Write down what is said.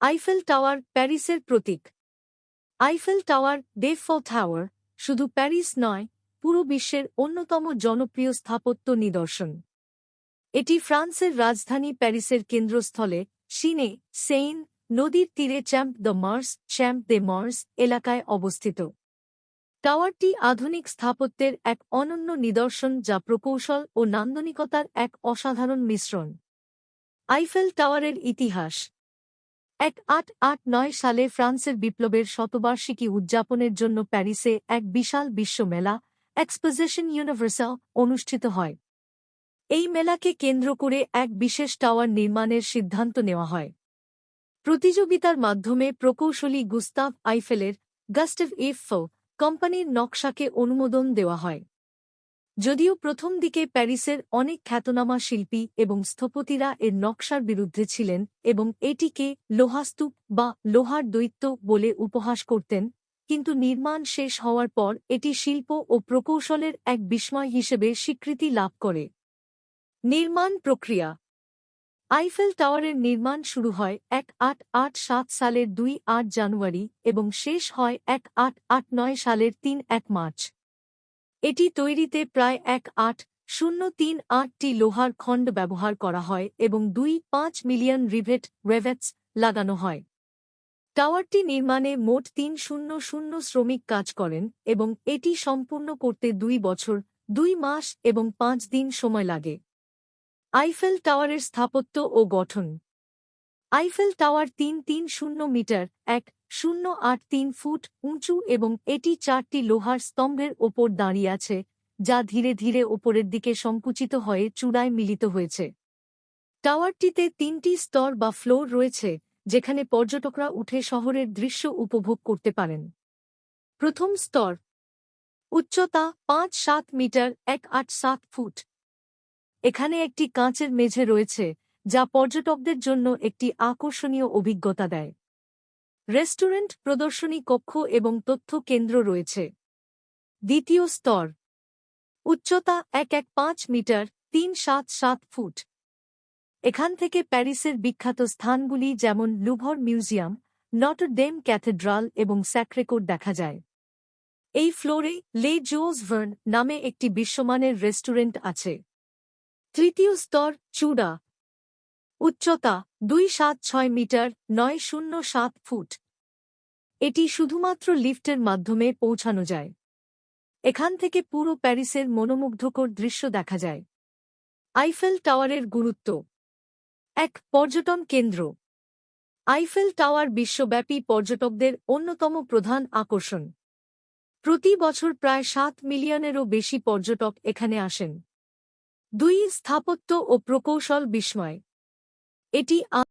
Eiffel tower প্যারিসের প্রতীক। Eiffel tower ডেফো টাওয়ার শুধু প্যারিস নয়, পুরো বিশ্বের অন্যতম জনপ্রিয় স্থাপত্য নিদর্শন। এটি ফ্রান্সের রাজধানী প্যারিসের কেন্দ্রস্থলে, সিনে সেইন নদীর তীরে Champ de Mars Champ de Mars এলাকায় অবস্থিত। টাওয়ারটি আধুনিক স্থাপত্যের এক অনন্য নিদর্শন যা প্রকৌশল ও নান্দনিকতার এক অসাধারণ মিশ্রণ। আইফেল টাওয়ারের ইতিহাস। এক আট আট নয় সালে ফ্রান্সের বিপ্লবের শতবার্ষিকী উদযাপনের জন্য প্যারিসে এক বিশাল বিশ্বমেলা এক্সপোজিশন ইউনিভার্সাল অনুষ্ঠিত হয়। এই মেলাকে কেন্দ্র করে এক বিশেষ টাওয়ার নির্মাণের সিদ্ধান্ত নেওয়া হয়। প্রতিযোগিতার মাধ্যমে প্রকৌশলী গুস্তাভ আইফেলের, গাস্টেভ ইফো কোম্পানির নকশাকে অনুমোদন দেওয়া হয়। যদিও প্রথম দিকে প্যারিসের অনেক খ্যাতনামা শিল্পী এবং স্থপতিরা এর নকশার বিরুদ্ধে ছিলেন এবং এটিকে লোহাস্তূপ বা লোহার দৈত্য বলে উপহাস করতেন, কিন্তু নির্মাণ শেষ হওয়ার পর এটি শিল্প ও প্রকৌশলের এক বিস্ময় হিসেবে স্বীকৃতি লাভ করে। নির্মাণ প্রক্রিয়া আইফেল টাওয়ারের নির্মাণ শুরু হয় এক আট আট সাত সালের দুই আট জানুয়ারি এবং শেষ হয় এক আট আট নয় সালের তিন এক মার্চ। এটি তৈরিতে প্রায় এক আট, শূন্য তিন আটটি লোহার খণ্ড ব্যবহার করা হয় এবং দুই পাঁচ মিলিয়ন রিভেট রেভেটস লাগানো হয়। টাওয়ারটি নির্মাণে মোট তিন শূন্য শূন্য শ্রমিক কাজ করেন এবং এটি সম্পূর্ণ করতে দুই বছর, দুই মাস এবং পাঁচ দিন সময় লাগে। আইফেল টাওয়ারের স্থাপত্য ও গঠন। আইফেল টাওয়ার তিন তিন শূন্য মিটার, এক শূন্য আট তিন ফুট উঁচু এবং এটি চারটি লোহার স্তম্ভের ওপর দাঁড়িয়ে আছে, যা ধীরে ধীরে ওপরের দিকে সংকুচিত হয়ে চূড়ায় মিলিত হয়েছে। টাওয়ারটিতে তিনটি স্তর বা ফ্লোর রয়েছে, যেখানে পর্যটকরা উঠে শহরের দৃশ্য উপভোগ করতে পারেন। প্রথম স্তর, উচ্চতা পাঁচ সাত মিটার, এক আট সাত ফুট। এখানে একটি কাঁচের মেঝে রয়েছে, যা পর্যটকদের জন্য একটি আকর্ষণীয় অভিজ্ঞতা দেয়। রেস্টুরেন্ট, প্রদর্শনী কক্ষ এবং তথ্য কেন্দ্র রয়েছে। দ্বিতীয় স্তর। উচ্চতা এক এক পাঁচ মিটার, তিন সাত সাত ফুট। এখান থেকে প্যারিসের বিখ্যাত স্থানগুলি যেমন Louvre museum, Notre Dame cathedral এবং স্যাক্রেকোড দেখা যায়। এই ফ্লোরে লে জোজ ভার্ন নামে একটি বিশ্বমানের রেস্টুরেন্ট আছে। তৃতীয় স্তর, চূড়া। উচ্চতা দুই সাত ছয় মিটার, নয় শূন্য সাত ফুট। এটি শুধুমাত্র লিফটের মাধ্যমে পৌঁছানো যায়। এখান থেকে পুরো প্যারিসের মনোমুগ্ধকর দৃশ্য দেখা যায়। আইফেল টাওয়ারের গুরুত্ব। এক পর্যটন কেন্দ্র। আইফেল টাওয়ার বিশ্বব্যাপী পর্যটকদের অন্যতম প্রধান আকর্ষণ। প্রতি বছর প্রায় সাত মিলিয়নেরও বেশি পর্যটক এখানে আসেন। দুই স্থাপত্য ও প্রকৌশল বিস্ময়। এটি